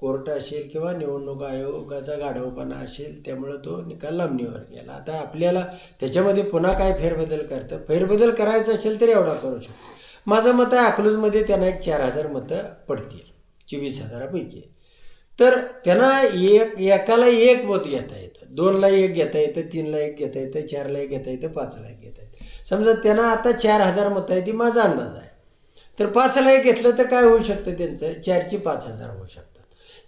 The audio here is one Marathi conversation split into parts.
कोर्ट असेल किंवा निवडणूक आयोगाचा गाढवपणा असेल त्यामुळं तो निकाल लांबणीवर गेला. आता आपल्याला त्याच्यामध्ये पुन्हा काय फेरबदल करतं? फेरबदल करायचा असेल तर एवढा करू शकतो. माझं मत आहे अकलूजमध्ये त्यांना एक चार हजार मतं पडतील. चोवीस हजारापैकी. तर त्यांना एक एकाला एक मत घेता येतं. दोनला एक घेता येतं तीनला एक घेता येतं चारला एक घेता येतं पाचला एक घेता येतं. समजा त्यांना आता चार हजार मतं आहे ती माझा अंदाज आहे. तर पाचला एक घेतलं तर काय होऊ शकतं त्यांचं? चारची पाच हजार होऊ शकतं.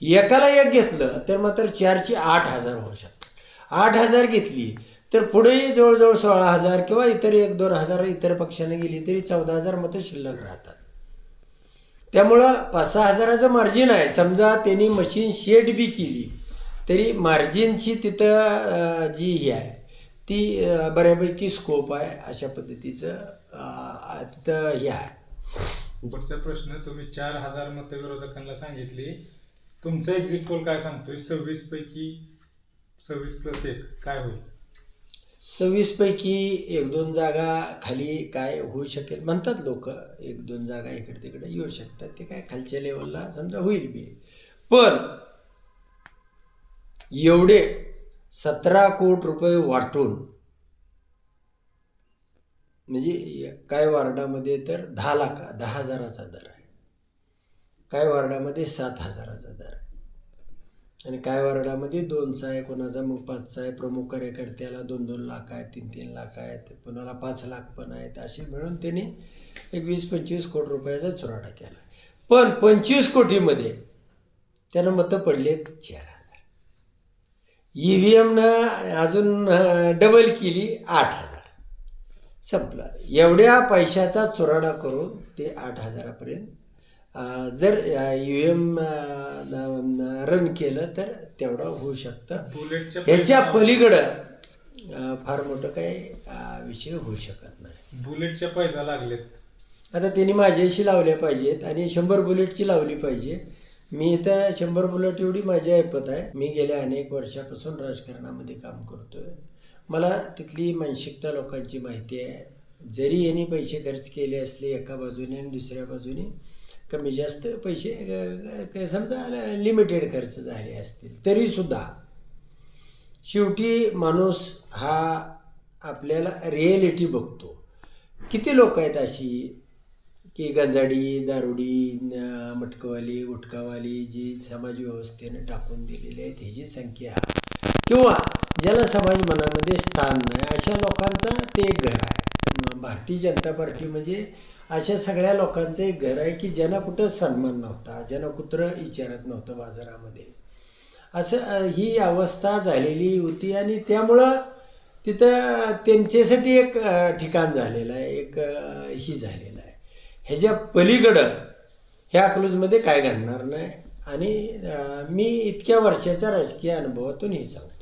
एकाला एक घेतलं तर मात्र चारची आठ हजार होऊ शकतात आठ हजार घेतली तर पुढेही जवळजवळ सोळा हजार किंवा इतर एक दोन हजार इतर पक्षाने गेली तरी चौदा हजार मतं शिल्लक राहतात. त्यामुळं पाच सहा हजाराचं मार्जिन आहे. समजा त्यांनी मशीन शेड बी केली तरी मार्जिनची तिथं जी ही आहे ती बऱ्यापैकी स्कोप आहे अशा पद्धतीचं तिथं हे आहे. पुढचा प्रश्न तुम्ही चार हजार मतं विरोधकांना सांगितली तुमचं एक्झिट पोल काय सांगतोय? सव्वीस पैकी सव्वीस प्लस एक काय होईल? सव्वीसपैकी एक दोन जागा खाली काय होऊ शकेल? म्हणतात लोक एक दोन जागा इकडे तिकडे येऊ शकतात. ते काय खालच्या लेवलला समजा होईल बी. पण एवढे सतरा कोट रुपये वाटून म्हणजे काय वार्डामध्ये तर दहा लाख दहा हजाराचा दर आहे. काय वार्डामध्ये सात हजाराचा दर आहे. आणि काय वार्डामध्ये दोनचा आहे कोणाचा मग पाचचा आहे प्रमुख कार्यकर्त्याला दोन दोन लाख आहेत तीन तीन लाख आहेत कोणाला पाच लाख पण आहेत असे मिळून त्याने एक वीस पंचवीस कोटी रुपयाचा चुराडा केला. पण पंचवीस कोटीमध्ये त्यानं मतं पडले चार हजार. ई व्ही एमनं अजून डबल केली आठ हजार. संपलं. एवढ्या पैशाचा चुराडा करून ते आठ हजारापर्यंत जर व्ही एम रन केलं तर तेवढं होऊ शकतं. ह्याच्या पलीकडं फार मोठं काही विषय होऊ शकत नाही. बुलेटच्या पैसा लागलेत. आता त्यांनी माझ्याशी लावल्या पाहिजेत आणि शंभर बुलेटची लावली पाहिजे. मी इथं शंभर बुलेट एवढी माझी ऐपत आहे. मी गेल्या अनेक वर्षापासून राजकारणामध्ये काम करतोय. मला तिथली मानसिकता लोकांची माहिती आहे. जरी यांनी पैसे खर्च केले असले एका बाजूने आणि दुसऱ्या बाजूने कमी जास्त पैसे समजा लिमिटेड खर्च झाले असतील तरीसुद्धा शेवटी माणूस हा आपल्याला रिॲलिटी बघतो. किती लोक आहेत अशी? की गंजाडी दारुडी मटकवाली गुटखावाली जी समाज व्यवस्थेनं टाकून दिलेली आहेत ह्याची संख्या. किंवा ज्याला समाज मनामध्ये स्थान नाही अशा लोकांचा ते एक घर आहे. भारतीय जनता पार्टी म्हणजे अशा सगळ्या लोकांचं एक घर आहे की ज्यांना कुठं सन्मान नव्हता ज्यांना कुत्रं विचारत नव्हतं बाजारामध्ये. असं ही अवस्था झालेली होती आणि त्यामुळं तिथं त्यांच्यासाठी एक ठिकाण झालेलं आहे एक ही झालेलं आहे. ह्याच्या पलीकडं ह्या अकलूजमध्ये काय घडणार नाही आणि मी इतक्या वर्षाच्या राजकीय अनुभवातून हे सांगतो.